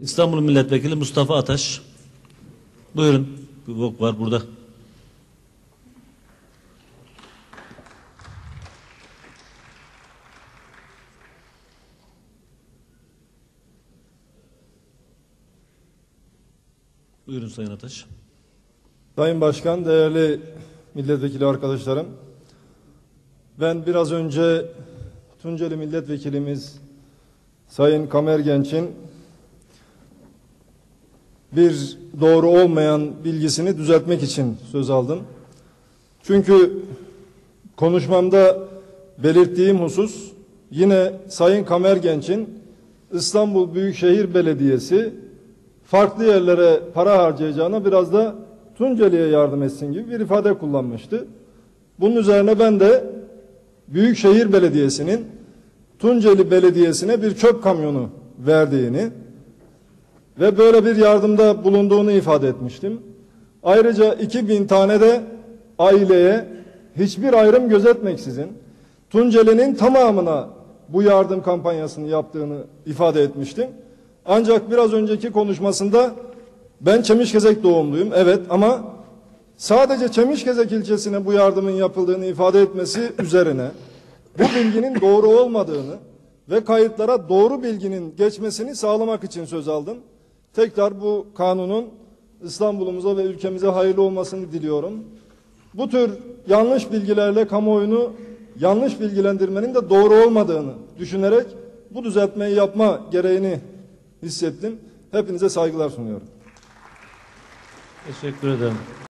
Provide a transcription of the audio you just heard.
İstanbul Milletvekili Mustafa Ataş. Buyurun. Bir bok var burada. Buyurun Sayın Ataş. Sayın Başkan, değerli milletvekili arkadaşlarım. Ben biraz önce Tunceli milletvekilimiz Sayın Kamer Genç'in bir doğru olmayan bilgisini düzeltmek için söz aldım. Çünkü konuşmamda belirttiğim husus yine Sayın Kamer Genç'in İstanbul Büyükşehir Belediyesi farklı yerlere para harcayacağına biraz da Tunceli'ye yardım etsin gibi bir ifade kullanmıştı. Bunun üzerine ben de Büyükşehir Belediyesi'nin Tunceli Belediyesi'ne bir çöp kamyonu verdiğini ve böyle bir yardımda bulunduğunu ifade etmiştim. Ayrıca 2000 tane de aileye hiçbir ayrım gözetmeksizin Tunceli'nin tamamına bu yardım kampanyasını yaptığını ifade etmiştim. Ancak biraz önceki konuşmasında ben Çemişgezek doğumluyum evet ama sadece Çemişgezek ilçesine bu yardımın yapıldığını ifade etmesi üzerine bu bilginin doğru olmadığını ve kayıtlara doğru bilginin geçmesini sağlamak için söz aldım. Tekrar bu kanunun İstanbul'umuza ve ülkemize hayırlı olmasını diliyorum. Bu tür yanlış bilgilerle kamuoyunu yanlış bilgilendirmenin de doğru olmadığını düşünerek bu düzeltmeyi yapma gereğini hissettim. Hepinize saygılar sunuyorum. Teşekkür ederim.